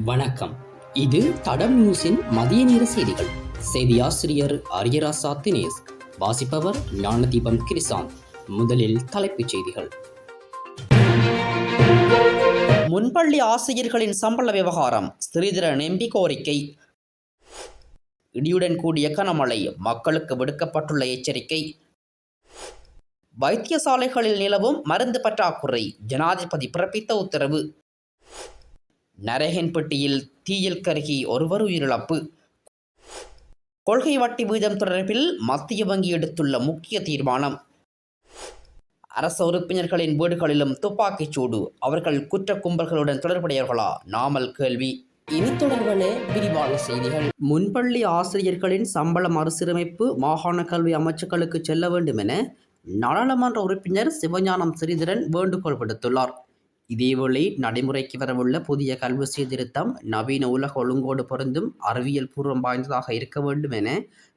வணக்கம். இது தடம் நியூஸின் மதிய நேர செய்திகள். செய்தி ஆசிரியர் அரியராசா தினேஷ் வாசிப்பவர் ஞானதீபம் கிரிசாந்த் முதலில் தலைப்புச் செய்திகள். முன்பள்ளி ஆசிரியர்களின் சம்பள விவகாரம் ஸ்ரீதரன் எம்பி கோரிக்கை. இடியுடன் கூடிய கனமழை மக்களுக்கு விடுக்கப்பட்டுள்ள எச்சரிக்கை. வைத்தியசாலைகளில் நிலவும் மருந்து பற்றாக்குறை ஜனாதிபதி பிறப்பித்த உத்தரவு. நரகன்பட்டியில் தீயில் கருகி ஒருவர் உயிரிழப்பு. கொள்கை வட்டி வீதம் தொடர்பில் மத்திய வங்கி எடுத்துள்ள முக்கிய தீர்மானம். அரச உறுப்பினர்களின் வீடுகளிலும் துப்பாக்கிச் சூடு. அவர்கள் குற்ற கும்பல்களுடன் தொடர்புடையவர்களா? நாமல் கேள்வி. இனி தொடர்பான விரிவான செய்திகள். முன்பள்ளி ஆசிரியர்களின் சம்பள மறுசீரமைப்பு மாகாண கல்வி அமைச்சுக்களுக்கு செல்ல வேண்டும் என நாடாளுமன்ற உறுப்பினர் சிவஞானம் ஸ்ரீதரன் வேண்டுகோள் விடுத்துள்ளார். இதேவேளை நடைமுறைக்கு வரவுள்ள புதிய கல்வி சீர்திருத்தம் நவீன உலக ஒழுங்கோடு பொருந்தும் அறிவியல் பூர்வம் வாய்ந்ததாக இருக்க வேண்டும் என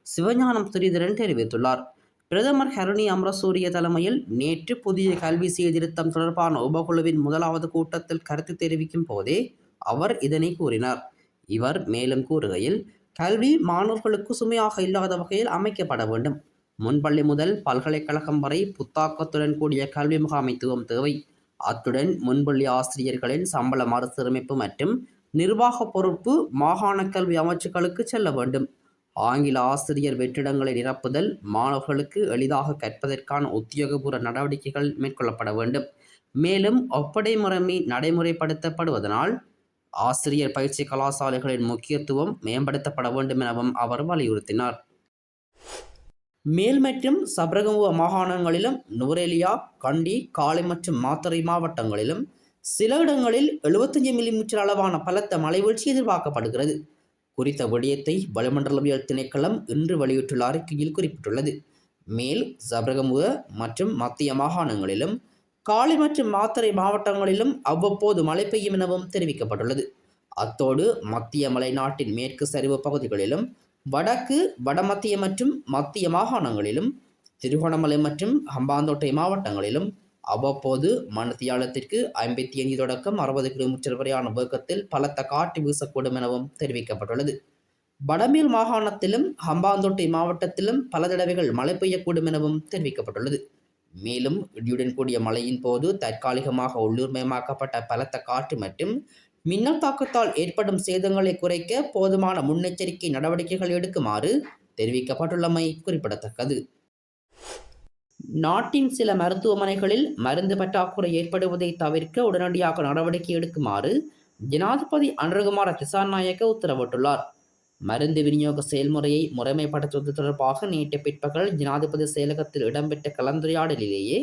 சிவஞானம் ஸ்ரீதரன் தெரிவித்துள்ளார். பிரதமர் ஹரணி அமரசூரிய தலைமையில் நேற்று புதிய கல்வி சீர்திருத்தம் தொடர்பான உபகுழுவின் முதலாவது கூட்டத்தில் கருத்து தெரிவிக்கும் போதே அவர் இதனை கூறினார். இவர் மேலும் கூறுகையில் கல்வி மாணவர்களுக்கு சுமையாக இல்லாத வகையில் அமைக்கப்பட வேண்டும். முன்பள்ளி முதல் பல்கலைக்கழகம் வரை புத்தாக்கத்துடன் கூடிய கல்வி முகாமைத்துவம் தேவை. அத்துடன் முன்பள்ளி ஆசிரியர்களின் சம்பள மறுசீரமைப்பு மற்றும் நிர்வாக பொறுப்பு மாகாண கல்வி அமைச்சுக்களுக்கு செல்ல வேண்டும். ஆங்கில ஆசிரியர் வெற்றிடங்களை நிரப்புதல் மாணவர்களுக்கு எளிதாக கற்பதற்கான உத்தியோகபூர்வ நடவடிக்கைகள் மேற்கொள்ளப்பட வேண்டும். மேலும் ஒப்படை முறைமை நடைமுறைப்படுத்தப்படுவதனால் ஆசிரியர் பயிற்சி கலாசாலைகளின் முக்கியத்துவம் மேம்படுத்தப்பட வேண்டும் எனவும் அவர் வலியுறுத்தினார். மேல் மற்றும் சப்ரகமுவ மாகாணங்களிலும் நுவரேலியா கண்டி காலை மற்றும் மாத்தறை மாவட்டங்களிலும் சில இடங்களில் எழுபத்தஞ்சு மில்லிமீட்டர் அளவான பலத்த மழைவீழ்ச்சி எதிர்பார்க்கப்படுகிறது. குறித்த விடயத்தை வளிமண்டலவியல் திணைக்களம் இன்று வெளியிட்டுள்ள அறிக்கையில் குறிப்பிட்டுள்ளது. மேல் சப்ரகமுவ மற்றும் மத்திய மாகாணங்களிலும் காலை மற்றும் மாத்தறை மாவட்டங்களிலும் அவ்வப்போது மழை பெய்யும் எனவும் தெரிவிக்கப்பட்டுள்ளது. அத்தோடு மத்திய மலைநாட்டின் மேற்கு சரிவு பகுதிகளிலும் வடக்கு வடமத்திய மற்றும் மத்திய மாகாணங்களிலும் திருகோணமலை மற்றும் ஹம்பாந்தோட்டை மாவட்டங்களிலும் அவ்வப்போது மணத்தியாலத்திற்கு ஐம்பத்தி ஐந்து தொடக்கம் அறுபது கிலோமீட்டர் வரையான வேகத்தில் பலத்த காற்று வீசக்கூடும் எனவும் தெரிவிக்கப்பட்டுள்ளது. வடமேல் மாகாணத்திலும் ஹம்பாந்தோட்டை மாவட்டத்திலும் பல தடவைகள் மழை பெய்யக்கூடும் எனவும் தெரிவிக்கப்பட்டுள்ளது. மேலும் இடியுடன் கூடிய மழையின் போது தற்காலிகமாக உள்ளூர்மயமாக்கப்பட்ட பலத்த காற்று மற்றும் மின்னல் தாக்கத்தால் ஏற்படும் சேதங்களை குறைக்க போதுமான முன்னெச்சரிக்கை நடவடிக்கைகள் எடுக்குமாறு தெரிவிக்கப்பட்டுள்ளமை குறிப்பிடத்தக்கது. நாட்டின் சில மருத்துவமனைகளில் மருந்து பற்றாக்குறை ஏற்படுவதை தவிர்க்க உடனடியாக நடவடிக்கை எடுக்குமாறு ஜனாதிபதி அனுரகுமார திசாநாயக்க உத்தரவிட்டுள்ளார். மருந்து விநியோக செயல்முறையை முறைமைப்படுத்துவது தொடர்பாக நேற்று பிற்பகல் ஜனாதிபதி செயலகத்தில் இடம்பெற்ற கலந்துரையாடலிலேயே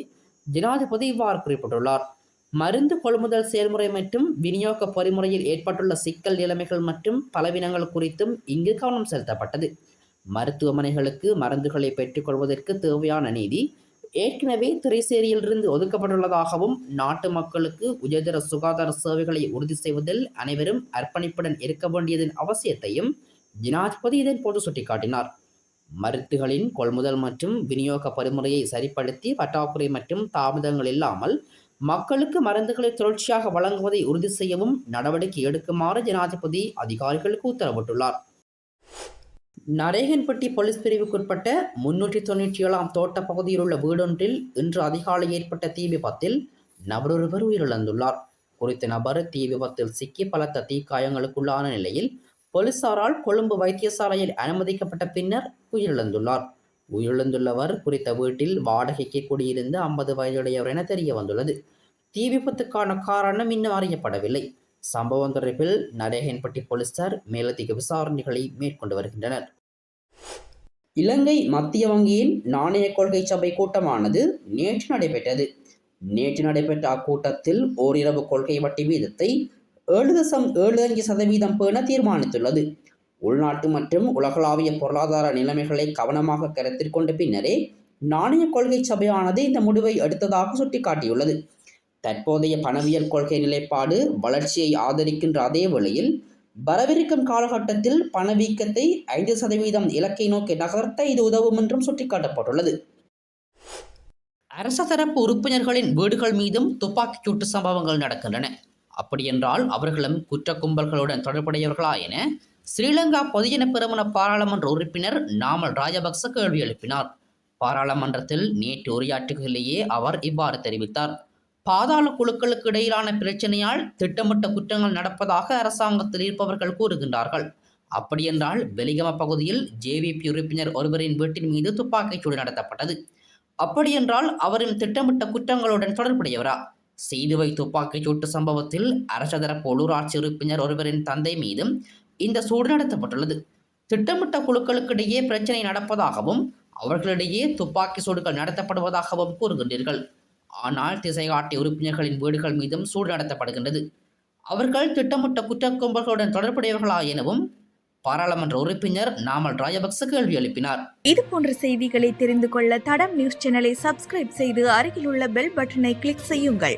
ஜனாதிபதி இவ்வாறு குறிப்பிட்டுள்ளார். மருந்து கொள்முதல் செயல்முறை மற்றும் விநியோக பொறிமுறையில் ஏற்பட்டுள்ள சிக்கல் நிலைமைகள் மற்றும் பலவீனங்கள் குறித்தும் இங்கு கவனம் செலுத்தப்பட்டது. மருத்துவமனைகளுக்கு மருந்துகளை பெற்றுக்கொள்வதற்கு தேவையான நீதி ஏற்கனவே திரைசேரியிலிருந்து ஒதுக்கப்பட்டுள்ளதாகவும் நாட்டு மக்களுக்கு உயர்தர சுகாதார சேவைகளை உறுதி செய்வதில் அனைவரும் அர்ப்பணிப்புடன் இருக்க வேண்டியதன் அவசியத்தையும் ஜனாதிபதி இதன் போது சுட்டிக்காட்டினார். மருந்துகளின் கொள்முதல் மற்றும் விநியோக பரிமுறையை சரிப்படுத்தி பற்றாக்குறை மற்றும் தாமதங்கள் இல்லாமல் மக்களுக்கு மருந்துகளை தொடர்ச்சியாக வழங்குவதை உறுதி செய்யவும் நடவடிக்கை எடுக்குமாறு ஜனாதிபதி அதிகாரிகளுக்கு உத்தரவிட்டுள்ளார். நரேகன்பட்டி போலீஸ் பிரிவுக்குட்பட்ட முன்னூற்றி தொண்ணூற்றி ஏழாம் தோட்ட பகுதியில் உள்ள வீடொன்றில் இன்று அதிகாலை ஏற்பட்ட தீ விபத்தில் நபரொருவர் உயிரிழந்துள்ளார். குறித்த நபர் தீ விபத்தில் சிக்கி பலத்த தீக்காயங்களுக்குள்ளான நிலையில் போலீசாரால் கொழும்பு வைத்தியசாலையில் அனுமதிக்கப்பட்ட பின்னர் உயிரிழந்துள்ளார். உயிரிழந்துள்ளவர் குறித்த வீட்டில் வாடகைக்கு குடியிருந்து ஐம்பது வயதுடையவர் என தெரிய வந்துள்ளது தீ விபத்துக்கான காரணம் இன்னும் அறியப்படவில்லை. சம்பவம் தொடர்பில் நடேகன்பட்டி போலீசார் மேலதிக விசாரணைகளை மேற்கொண்டு வருகின்றனர். இலங்கை மத்திய வங்கியின் நாணய கொள்கை சபை கூட்டமானது நேற்று நடைபெற்றது. நேற்று நடைபெற்ற அக்கூட்டத்தில் ஓரிரவு கொள்கை வட்டி வீதத்தை ஏழு தசம் ஏழு அஞ்சு சதவீதம் பேண தீர்மானித்துள்ளது. உள்நாட்டு மற்றும் உலகளாவிய பொருளாதார நிலைமைகளை கவனமாக கருத்தில் கொண்ட பின்னரே நாணய கொள்கை சபையானது இந்த முடிவை எடுத்ததாக சுட்டிக்காட்டியுள்ளது. தற்போதைய பணவியல் கொள்கை நிலைப்பாடு வளர்ச்சியை ஆதரிக்கின்ற அதே வேளையில் வரவிருக்கும் காலகட்டத்தில் பணவீக்கத்தை ஐந்து சதவீதம் இலக்கை நோக்கி நகர்த்த இது உதவும் என்றும் சுட்டிக்காட்டப்பட்டுள்ளது. அரச தரப்பு உறுப்பினர்களின் வீடுகள் மீதும் துப்பாக்கி சூட்டு சம்பவங்கள் நடக்கின்றன. அப்படியென்றால் அவர்களும் குற்ற கும்பல்களுடன் தொடர்புடையவர்களா என ஸ்ரீலங்கா பொதுஜன பெருமன பாராளுமன்ற உறுப்பினர் நாமல் ராஜபக்ச கேள்வி எழுப்பினார். பாராளுமன்றத்தில் நேற்று உரையாற்றுகையிலேயே அவர் இவ்வாறு தெரிவித்தார். பாதாள குழுக்களுக்கு இடையிலான பிரச்சனையால் திட்டமிட்ட குற்றங்கள் நடப்பதாக அரசாங்கத்தில் இருப்பவர்கள் கூறுகின்றார்கள். அப்படியென்றால் வெலிகம பகுதியில் ஜேவிபி உறுப்பினர் ஒருவரின் வீட்டின் மீது துப்பாக்கிச்சூடு நடத்தப்பட்டது. அப்படியென்றால் அவரின் திட்டமிட்ட குற்றங்களுடன் தொடர்புடையவரா? செய்துவை துப்பாக்கிச்சூட்டு சம்பவத்தில் அரச தரப்பு உள்ளூராட்சி உறுப்பினர் ஒருவரின் தந்தை மீதும் இந்த சூடு நடத்தப்பட்டுள்ளது திட்டமிட்ட குழுக்களுக்கிடையே பிரச்சனை நடப்பதாகவும் அவர்களிடையே துப்பாக்கி சூடுகள் நடத்தப்படுவதாகவும் கூறுகின்றீர்கள். ஆனால் திசைகாட்டி உறுப்பினர்களின் வீடுகள் மீதும் சூடு நடத்தப்படுகின்றது. அவர்கள் திட்டமிட்ட குற்ற கும்பல்களுடன் தொடர்புடையவர்களா எனவும் பாராளுமன்ற உறுப்பினர் நாமல் ராஜபக்ச கேள்வி எழுப்பினார். இது போன்ற செய்திகளை தெரிந்து கொள்ள தடம் நியூஸ் சேனலை சப்ஸ்கிரைப் செய்து அருகிலுள்ள பெல் பட்டனை கிளிக் செய்யுங்கள்.